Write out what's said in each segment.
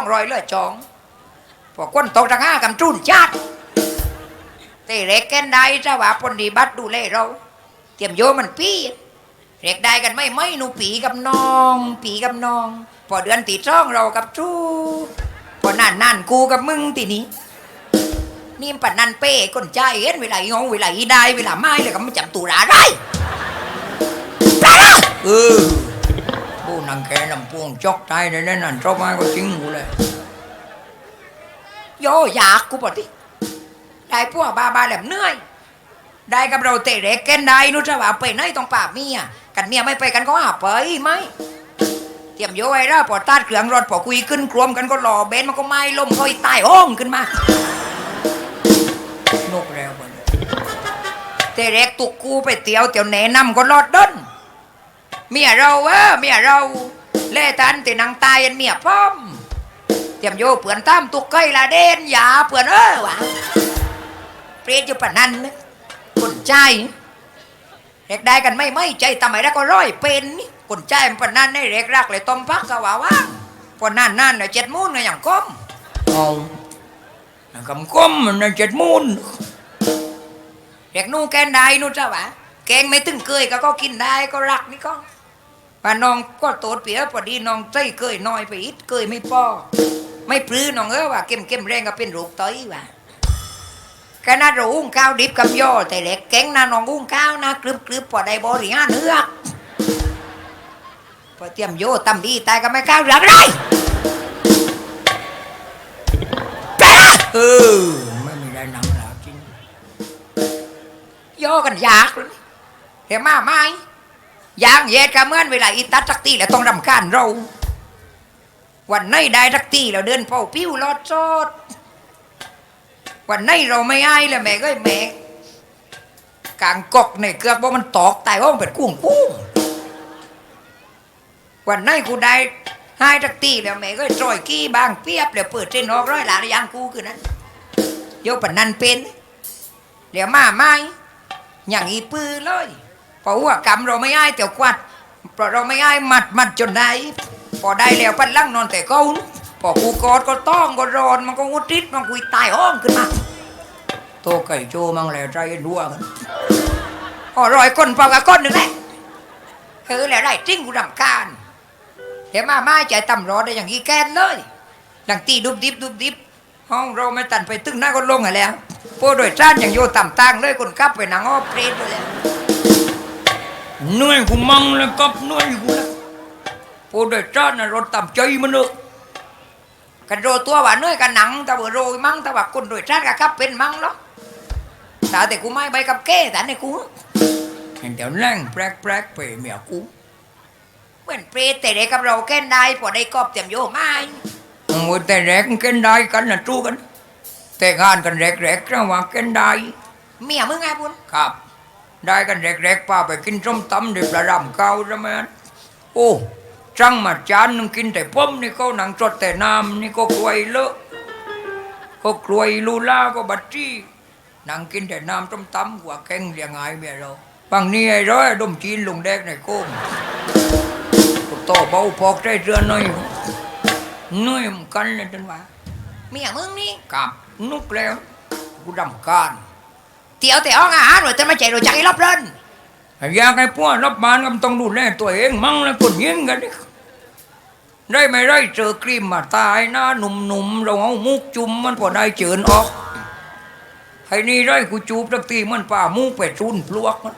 องรอยเลือดจองพอคนตกทางห้ากำจุนชาติเตเร็กแกนได้ถ้าว่าปนดีบัตดูแลเรา เตรียมโยมันปีเร็กได้กันไม่ไม่หนูปีกับน้อง ปีกับน้อง พอเดือนตีช่องเรากับจูพอนั่นนั่นกูกับมึงตีนี้นี่ปันนันเป้คนใจเห็นเวลาอีงงเวลาอีได้เวลาไม่เลยก็ไม่จำตุลาได้เออ นังแกลำพวงจอกใจในนั้นนั่นชอบมาก็จริงกูเลยโยอยากกูปะที่ได้พวกบาบาแหลมเหนื่อย ได้กับเราเตะเร็กแกนได้นู้จะว่าไปไหนต้องป่าเมียกันเมียไม่ไปกันก็หาไปไหมเตรียมโยไว้แล้วพอตัดเครื่องรถพอคุยขึ้นกลวมกันก็รอเบนมันก็ไม่ล่มค่อยตายห้องขึ้นมานกแล้วเตะเร็กตุกกูไปเตียวเตียวแหนนำก็รอดด้น เมียเราเออเมียเราเล่ทันตีนางตายอันเมียป้อมเตรียมโยเปื่อนตามตุกไก่ละเด่นอย่าเปื่อนเออวะเปรียดอยู่ปะนันนะคนใจเร็กได้กันไม่ไม่ใจทำไมแล้วก็ร้อยเป็นนี่คนใจมันปะนันในเร็กรักเลยต้มพักกะว่าว่าพอนั่นนั่นเลยเจ็ดมูนเลยอย่างก้มเอาคำก้มมันนะเจ็ดมูนเร็กนู่นแกนได้นู่นจ้าวะแกงไม่ตึงเคยก็ก็กินได้ก็รักนี่ก็ ป่าน้องก็โตดเปียพอดีน้องใจเคยน้อยไปอิดเคยไม่พอไม่ปลื้อน้องเออว่าเก็มเก็มแรงก็เป็นโรคต้อยว่ะขนาดเราอุ้งข้าวดิบกับย่อแต่เล็กแก๊งนะน้องอุ้งข้าวนะกรึบกรึบพอได้บริหารเนื้อพอเตรียมโยตำดีตายก็ไม่ข้าวเหลืองไรแปะเออไม่มีได้นังหรอกจริงโยกันยากเลยเห็นมาไหม ยางเย็ดก็เมื่อนเวลาอีตัดสักตีแล้วต้องรำคาญเรา วันไหนได้สักตีแล้วเดินเป่าปิ้วลอดโซดวันนี้เราไม่ให้เลยแม่ก็แม่กลางกอกในเกือกว่ามันตอกตายห้องเป็นกุ้งกุ้งวันนี้กูได้ให้ตักตีแล้วแม่ก็จอยกี้บางเปียบแล้วเปิดเส้นออกร้อยหลานยางกูคือนั้นโยกปนนันเป็นเดี๋ยวมาไม่อย่างอีปือเลย พราะว่ากรรมเราไม่ให้แต่กวัดเพราะเราไม่ให้มัดมัดจนได้พอได้แล้วปันลังนอนแต่ก้านพอกูกอดก็ต้องก็รอนมันก็งุดริดมันกุยตายห้องขึ้นมาโตไก่โจมังแหล้วใจรัวกันพอรอยก้นเปลากับก้นหนึ่งแหละคือแล้วได้จริงกูรำคาญเดี๋ยวมาไม่ใจต่ำรอได้อย่างนี้แกนเลยดังตีดุบดิบดุบดิบห้องเราไม่ตันไปตึ้งหน้าก็ลงอะแล้วพวกโดยจ้านอย่างโยต่ำตังเลยคนขับไปหนังอ้อเปรตไปแล้ว เหนื่อยกูมังแล้วกับเหนื่อยกูแล้วพวกโดยจ้านน่ะรถต่ำใจมันเนอะกันโรตัวว่าเนื้อยกันหนังแต่ว่าโรยมั่งแต่ว่าคนโดยชาติก็ครับเป็นมั่งเนาะแต่แต่กูไม่ไปกับเก้แต่ในกูเห็นเดี๋ยวแรงแปลกแปลกไปเมียกูเหมือนเปรตแต่เด็กกับเราแก้นได้พอได้กอบเตรียมโยไม่โอ้แต่แรกแก้นได้กันนะจู้กัน แต่งานกันแรกแรกๆระหว่างแก้นได้เมียมึงไงบุญครับ ได้กันแรกแรกๆป้าไปกินส้มตำเด็ดประรำเกาใช่ไหมโอ้จังมาจานนึงกินแต่ป้มนี่ก็หนังจดแต่น้ำนี่ก็กลวยเลอะก็กลวยลูล่าก็บัตจี้นังกินแต่น้ำต้มตำหัวแกงเรียงไงเมียเราบางนี่ไอ้ร้อยดมจีนลงแดกในโก้มก็โตเบาพอกใจเรือหน่อยเหน้อยมนกันเลยจันว่าเมียมึงนี่กับนุกแล้วกูดำการ เตี๋ยวแต่อ้องอาหารหน่อยจะมาใจเราจักไอ้รอบเล่นอยากให้พวกรับบานก็ต้องดูแลตัวเองมั่งแล้วคนยิงกันได้ไม่ได้เจอครีมมาตายหน้าหนุ่มๆเราเอามุกจุ่มมันพอได้เจินออกไอ้นี่ได้กูจูบตักทีมันป่ามุกไปชุนปลวกมัน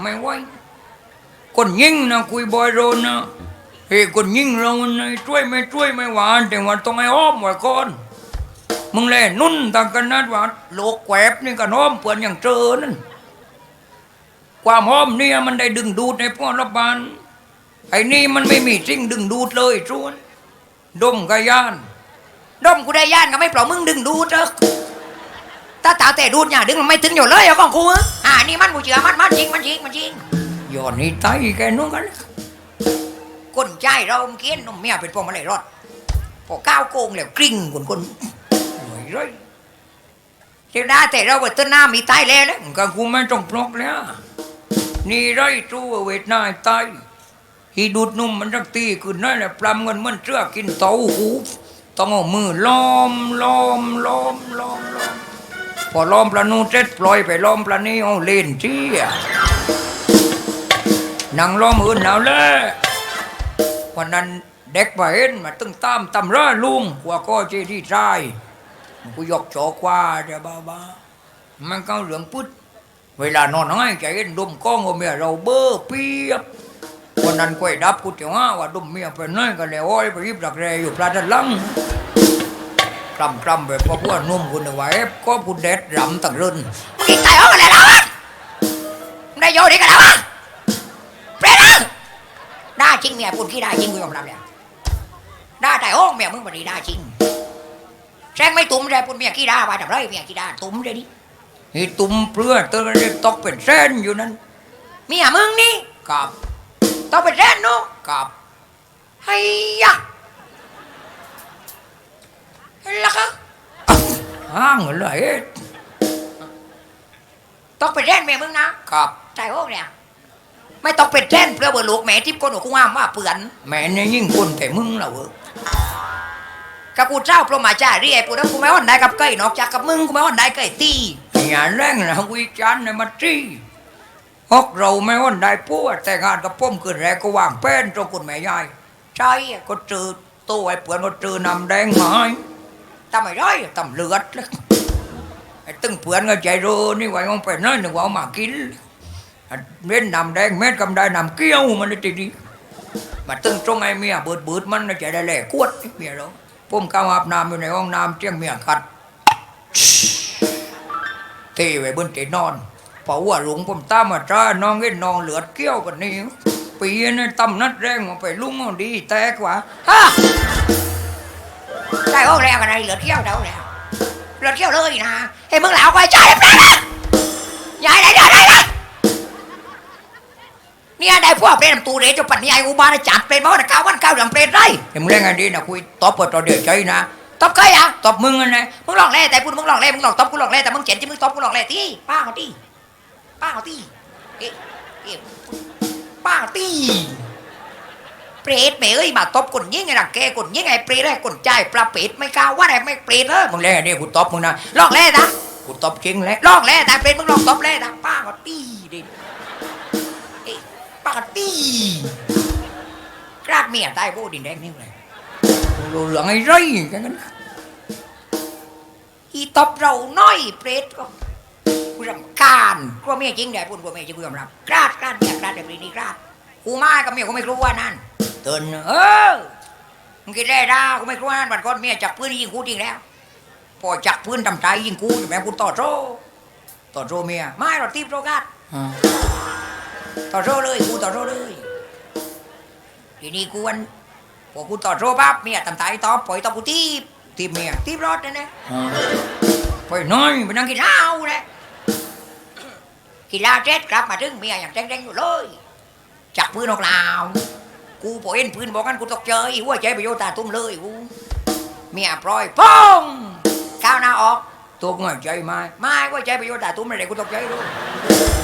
ไม่ไหวคนยิงนะคุยบอยโรนนะเฮ้ยคนยิงเรานช่วยไม่ช่วยไม่หวานแต่ว่าต้องให้อ้อมไว้ก่อน มึงแลนุ่นต่างกันนัดว่าโลกแกวบนี่กันอ้อมเปื่อนอย่างเจอนั่นความหอมเนี่ยมันได้ดึงดูดในพวกรับบานไอ้นี่มันไม่มีสิ่งดึงดูดเลยชวนดมก็ย่านดมกูได้ย่านก็ไม่เปล่ามึงดึงดูดเถอะถ้าตาแต่ดูดเนี่ยดึงมันไม่ถึงอยู่เลยเอาของกูอะอ่านี่มันกูเชื่อมันมันจริงมันจริงมันจริงย้อนนี่ตายแกนู้นกันคนใจเราเกี้ยนนมเมียเป็นพวกมาเลยรอดพอก้าวโกงแล้วกริ่งคนคน เลยจ้าได้แต่เราเปิดต้นหน้ามีตายแล้วเลยก็กูไม่ต้องปลอกแล้วนี่ไรตู้เวทนาตายฮีดูดนุ่มมันรักตีขึ้นนั่นแหละปลำเงินมันเชื่อกินเต้าหูต้องเอามือล้อมล้อมล้อมล้อมล้อมพอล้อมปลานูเสร็จปล่อยไปล้อมปลานี้เอาเล่นที่อะนั่งล้อมอื่นแล้วแหละวันนั้นเด็กมาเห็นมาตึงตามตำราลุงกว่าก็เจดีใจ กูยกจอกว่าเดี๋ยวบ้าบ้ามันก็เหลืองพุดเวลานอนให้ใจเย็ดมก้องเอาเมียเราเบ้อเปียบวันนั้นก๋วยดับกูจะว่าว่าดมเมียเป็นน้อยก็เลยโอ้ยไปยิบดักแรอยู่ปลาดันลังกลำกลำแบบพวกว่านุ่มคุณเอาไว้ก็กูเด็ดรำตั้งรื่นมึงกินไก่อ้อกันเลยนะวะได้โยดีกันแล้ววะเปรตนะได้จริงเมียพูดขี้ได้จริงกูยอมรับเลยได้แต่โอ้เมียมึงบันนี้ได้จริง แซงไม่ตุ้มเลยพูดเมียขี้ได้ไปแต่ไรเมียขี้ได้ตุ้มเลยดินี่ตุ้มเปลือเตือนตกเป็นเส้นอยู่นั้นเมียมึงนี่กับต้องไปเล่นเนาะกับไอ้ยะเห็นแล้วครับห้างเลยต้องไปเล่นแม่มึงนะครับใจโอ้เนี่ยไม่ต้องไปเล่นเพื่อเบอร์ลูกแม่ทิพย์คนหัวกูงอ้ามว่าเปื่อนแม่เนี่ยยิ่งคนแต่มึงเหรอเว้ กับกูเจ้าพระมาจ่าเรีไอ้ปูนั้นกูไม่อ่อนได้กับไก่นอกจากกับมึงกูไม่อ่อนได้ไก่ตีอย่าแรงนะวิจารณ์ในมาตีฮอกเราไม่วันได้พูดแต่งานกับพ่มขึ้นแรกก็วางเป็นตรงคุณแม่ยายใช่ก็เจอตัวไอ้เปื่อนก็เจอนำแดงหาทำไมได้ทำเลือดเลยไอ้ตึงเปื่อนก็ใจรู้นี่ไว้มันเป็นน้อยหนึ่งว่ามากินเล่นนำแดงเม็ดกำได้นำเกี้ยวมันได้ดีมาตึงตรงไอ้เมียเบิดเบิดมันใจได้แหล่กวดเมียเรา พ่มก้าอาบน้ำอยู่ในห้องน้ำเจียงเมียขัดเทไว้บนเตียงนอนเพราะว่าหลวงผมตามมาจ้าน้องเห็นน้องเหลือดเกี้ยวกันนี้ปีนั้นตำนัดแรงมาไปลุงดีแตกว่าฮะได้โอ้แล้วกันไงเหลือเกี้ยวเดาแล้วเหลือเกี้ยวเลยนะเฮ้ยมึงเหลาไปจ่ายไปนะยายไหนเดี๋ยวไหนนะ เนี่ยได้พวกเป็นตูเรจะปัญญาอุบาลจัดเป็นมาวันเก้าวันเก้าอย่างเป็นไรเห็นมึงเล่นไงดีนะคุยตบเปิดตัวเดือดใจนะตบใครอะตบมึงอันไหนมึงลองเล่แต่พูดมึงลองเล่มึงลองตบกูลองเล่แต่มึงเจ็นที่มึงตบกูลองเล่ที่ป้าเขาที่ป้าเอาตีเอ๊ะเอ๊ะป้าเอาตีเปรตแม่เอ้ยมาตบคนยิงไงล่ะแกคนยิงไงเปรตไอ้คนใจายปลาเปรตไม่กล้าว่าอะไรไม่เปรตเออมึงเล่นไงเนี่ยกูตบมึงนะลองเล่นะกูตบจริงเลยลองเล่แต่เปรตมึงลองตบเล่นะป้าเอาตีดิเอ๊ะป้าตีกราดเมียตายโบดินแดงนี่เลยรู้เหลืองไอ้ไรกันนั้นอีตบเราน้อยเปรตก็กูรำคาญกลัวเมียจริงเดี๋ยวพูดกลัวเมียจริงกูยอมรับกราดกราดเมียกราดแบบนี้กราดกูมากับเมียกูไม่กลัวนั่นเตือนเออมึงคิดได้ด่ากูไม่กลัวนั่นบัดก่อนเมียจับปืนยิงกูจริงแล้วพอจับปืนทำใจยิงกูอยู่แม่กูต่อโซ่ต่อโซ่เมียไม่เราตีโซ่กัด ต่อโซ่เลยกูต่อโซ่เลยทีนี้กูวันพอกูต่อโซ่ปั๊บเมียทำใจตอบปล่อยตอบกูตีบตีบเมียตีบรถนะเนี่ยไปน้อยไปนั่งกินเหล้าเลยกินเหล้าเสร็จกลับมาถึงเมียอย่างแดงๆอยู่เลยจับปืนออกลาวกูพอเห็นปืนบอกกันกูตกใจหัวใจไปโยตาตุ้มเลยกูเมียปล่อยป้องข้าวหน้าออกตัวกูใจไม่ไม่หัวใจไปโยตาตุ้มเลยกูตกใจด้วยอันหนูบาแล้วนะอืมถ้าไม่บาตายกูเดี๋ยวถ้าไม่บาตายผมในรถอยู่กับบาด้วยกันนะร้อยเจะเมืองเราว่าว่ามึงแรกอย่างนี้ก่อนแต่ปุ่นมึงเหี่ยวปรือแรกอย่างนี้ก่อนเรื่องไอ้เรื่องทุนักหน้าดิกูแต่งงานเอากว่าใจป่าหนูทุกว่า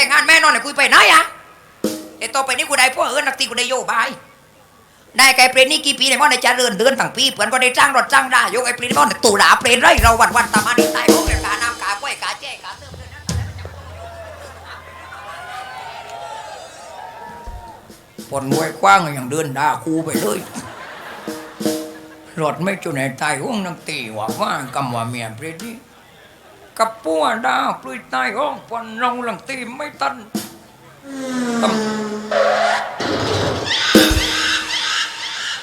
แต่งงานแม่นอนเนี่ยกูไปไหนอะเดี๋ยวต่อไปนี้กูได้พวกเอิญนักตีกูได้โยบายได้ไก่เปรตนี่กี่ปีในมอนในจะเริญเดือนต่างปีเพื่อนก็ได้จ้างรถจ้างได้ยกไอ้เปรนมอนในตู่หลาเปรตไรเราวันวันตามาดีตายพวกเรื่องกาน้ำกากล้วยกาแจ้กาเติมเงินปนมวยกว้างอย่างเดินด่าคูไปเลยรถไม่จุในตายห้องนังตีว่าว่ากำว่าเมียเปรตนี่ กับปัวดาวปลุยตายห้องปนเราหลังตีไม่ตันกำ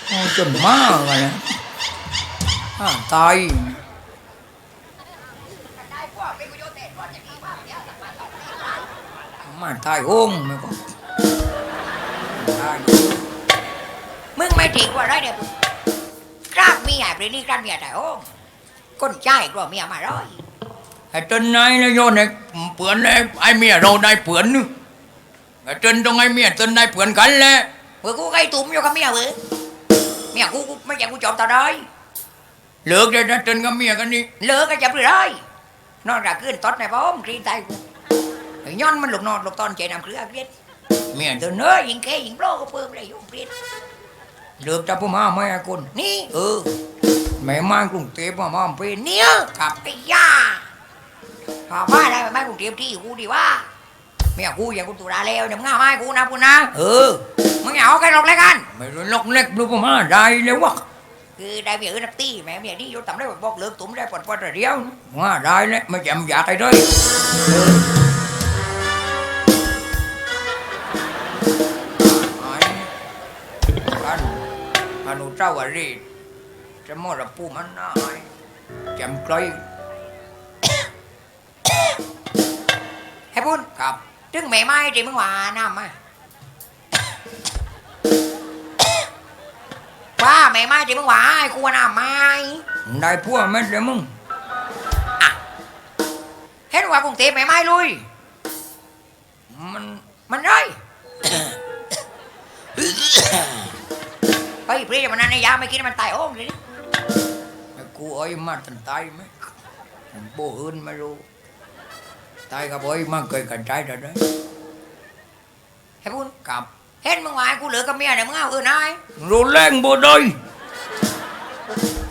โอ้จนมากเลยนะอ่าตายมาตายห้องไม่ก็มึงไม่ถิงว่าไรเนี่ยกราบเมียเปรนี่กราบเมียแต่โอ้ก้นใจกลัวเมียมาร้อย ไอ้เต้นนายนะโยนไอ้เปือนไอ้ไอ้เมียเราได้เปือนนึไอ้เต้นต้องไอ้เมียเต้นได้เปือนกันแหละเมื่อกูไก่ตุ่มอยู่กับเมียเว้ยเมียกูกูไม่อยากกูจบตาได้เลิกได้นะเต้นกับเมียกันนี่เลิกก็จะไปได้นอนกะขึ้นตดในบ้อมกรีนใจกูไอ้ย้อนมันหลกนอนหลกตอนใจนำเครือเกลียดเมียเดิเต้นนเนื้อยิงแค่ยิงโปรก็เพิ่มเลยยุ่งเกลียดเลิกจะพ่อมาแม่คนนี่เออแม่มากรุงเทพมามาเป็นเนี่ยกับไอ้ย่า พามาได้ไหมกูเตรียมที่กูดีว่าเมียกูอย่างกูตุลาแล้วเดี๋ยวมึงเอาไม้กูนะพูดนะ เออมึงอย่าเอากันหรอกแล้วกันไม่รู้ล็อกเล็กดูพ่อมาได้เลยวะคือได้เมียอื่นนักตีแม่เมียนี่อยู่ต่ำได้บอกเลิกตุ้มได้ปวดปวดเดียวมาได้เลยไม่จำอยากไอ้ด้วยไอ้กันอนุเจ้าวรีจะมรภูมันนายจำใคร ให้พูดครับ ถึงแม่ไม้ที่มึงว่าน้ำมาว่าแม่ไม้ที่มึงว่าไอ้กูว่าน้ำไม้ได้พวกแม่เลยมึงเห็นว่ากรุงเทพแม่ไม้ลุย มันมันไรไปเปรี้ยวมันนั่นในยาไม่กินมันตายโอ้งเลยนี่ไอ้กูเอ้ยมาตันตายไหมผมโบอื่นไม่รู้ ตายกับเอ้ยมาเคยกันใจได้ได้ให้พูดกลับเห็นมึงว่าไอ้กูเหลือกับเมียเนี่ยมึงเอาเออนายรู้แรงบ่ได้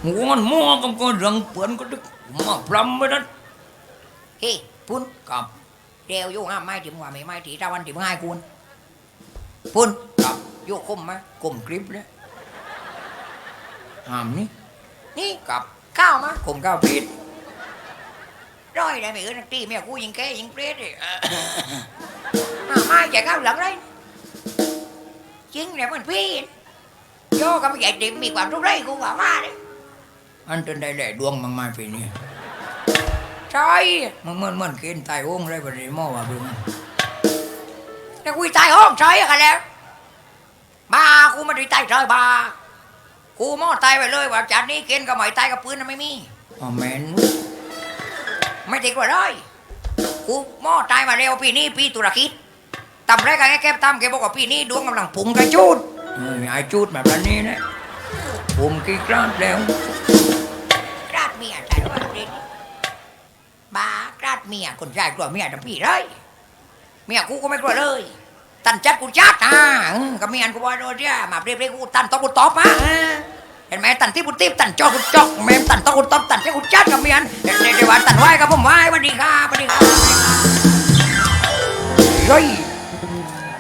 หัวมันมั่วกับคนเรื่องเปือนก็ดึกมาพรำไปนั่นเฮ้พูนกลับเร็วโยงห้ามไม้ที่มว่าไม่ไม้ที่ตะวันที่มงให้กูนพูนกลับโยกคมไหมกลมคลิปเลยห้ามนี่นี่กลับข้าวมากลมก้าวพีด ร้อยได้ไม่เออนักตีเมียกูยิงแกยิงเปรี้ยดิห้ามไม้จะข้าวหลังเลยจริงเนี่ยมันพี่โยก็ไม่ใหญ่ดิมีความทุกข์ไรกูว่ามาเลยอันจนได้แหล่ดวงมังมาปีนี้ใช่มันเหมือนเหมือนเกณฑ์ตายโองไรแบบนี้หม้อว่าเบิ่งแต่กูตายห้องใช่กันแล้วบ้ากูไม่ได้ตายใช่บ้ากูมอตายไปเลยว่าจากนี้เกณฑ์กับหมายตายกับปืนน่ะไม่มีอ๋อแม่น ไม่ติดกว่าเลยกูหม้อตายมาเร็วปีนี้ปีตุรกิจตำแรกไอ้แก้มตำแกบอกว่าปีนี้ดวงกำลังพุ่งกระจูดไอ้จูดแบบนี้นะผมกี่ครั้งแล้วกราดเมียใช่ว่าเด็กบ้ากราดเมียคนชายกลัวเมียทั้งปีเลยเมียกูก็ไม่กลัวเลยตันจัดกูจัดอะกับเมียกูบอกโดนเนี่ยมาเรียบเรียกกูตันต้องกูตอบมา เห็นไหมตันที่คุณตีบตันจอคุณจอกเมมตันต้องกูตอบตันที่คุณจัดกับเมียนเดี๋ยวเดี๋ยวว่าตันไหวกับผมไหวสวัสดีครับสวัสดีครับเฮ้ย